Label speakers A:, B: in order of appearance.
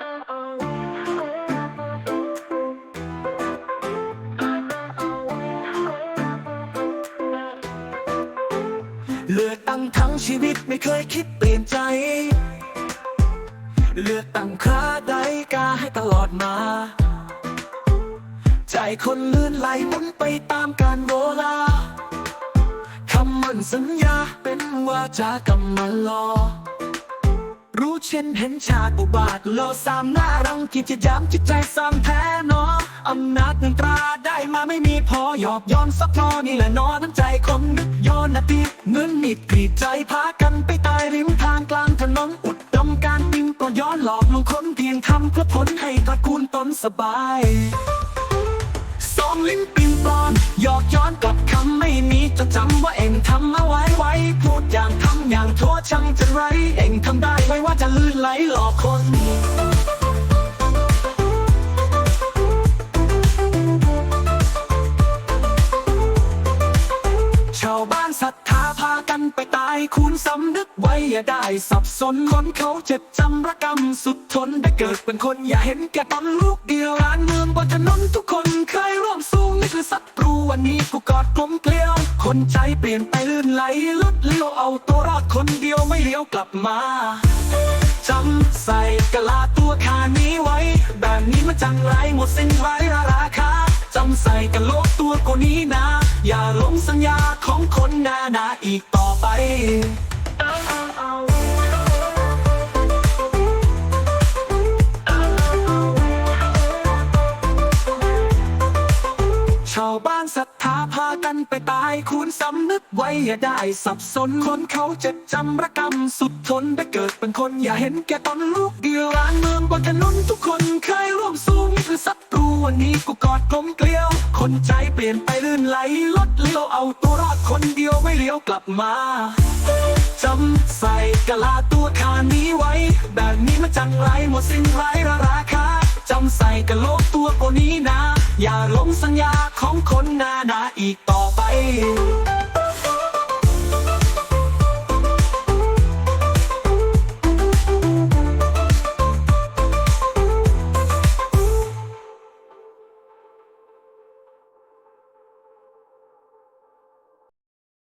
A: เลือกตั้งทั้งชีวิตไม่เคยคิดเปลี่ยนใจ เลือกตั้งคราใดกาให้ตลอดมา ใจคนลื่นไหลหมุนไปตามการโบลา คำมั่นสัญญาเป็นวาจากำมันรอ รู้เช่นเห็นชาติอุบาทโลสามหน้ารังกิจย้ำจิตใจซ้ำแพ้เนออำนาจเงินตราได้มาไม่มีพอหยอกย้อนซับนอนี่แหละนอน้ำใจคนนึกย้อนนาทีเงินนิดกรีดใจพากันไปตายริมทางกลางถนนอุดดมการปิงก็ย้อนหลอกลวงคนเพียงทำเพื่อผลให้ตระกูลตนสบายสองลิ้นปิงปลอนหยอกย้อนกลับคำไม่มีจดจำว่าเองทำเอาไว้ว้พู ช่างจะไร เองทำได้ไว้ว่าจะลื่นไหลหลอกคนชาวบ้านศรัทธาพากันไปตายคุณสำนึกไว้อย่าได้สับสนคนเขาเจ็บจำระกรรมสุดทนได้เกิดเป็นคนอย่าเห็นแก่ตอนลูกเดียวร้านเมืองบนถนนทุกคนเคยร่วมสู้นี่คือศัตรูวันนี้กูกอดกลมเกลีย คนใจเปลี่ยนไปลื่นไหลลุดเลี้ยวเอาตัวรอดคนเดียวไม่เลี้ยวกลับมาจำใส่กะลาตัวคานี้ไว้ แบบนี้มันจังไรหมดสิ้นไว้ราคาจำใส่กะโลกตัวกูนี้นะ อย่าหลงสัญญาของคนหนาหนาอีกต่อไปชาวบ้านศรัทธา ไปตายคุณสำนึกไว้อย่าได้สับสนคนเขาจ็บจำระกรรมสุดทนได้เกิดเป็นคนอย่าเห็นแก่ตอนลูกเดียวร้านเมืองบนถนนทุกคนเคยร่วมสู้นี่คือศัตรูวันนี้กูกอดกลมเกลียว คนใจเปลี่ยนไปลื่นไหลลดเลี้ยวเอาตัวรอดคนเดียวไม่เลี้ยวกลับมาจำใส่กะลาตัวคานี้ไว้ แบบนี้มันจังไรหมดสิ้นไรราคาจำใส่กะโลกตัวโกนี้นะ อย่าหลงสัญญาของคนหนาหนาอีกต่อไป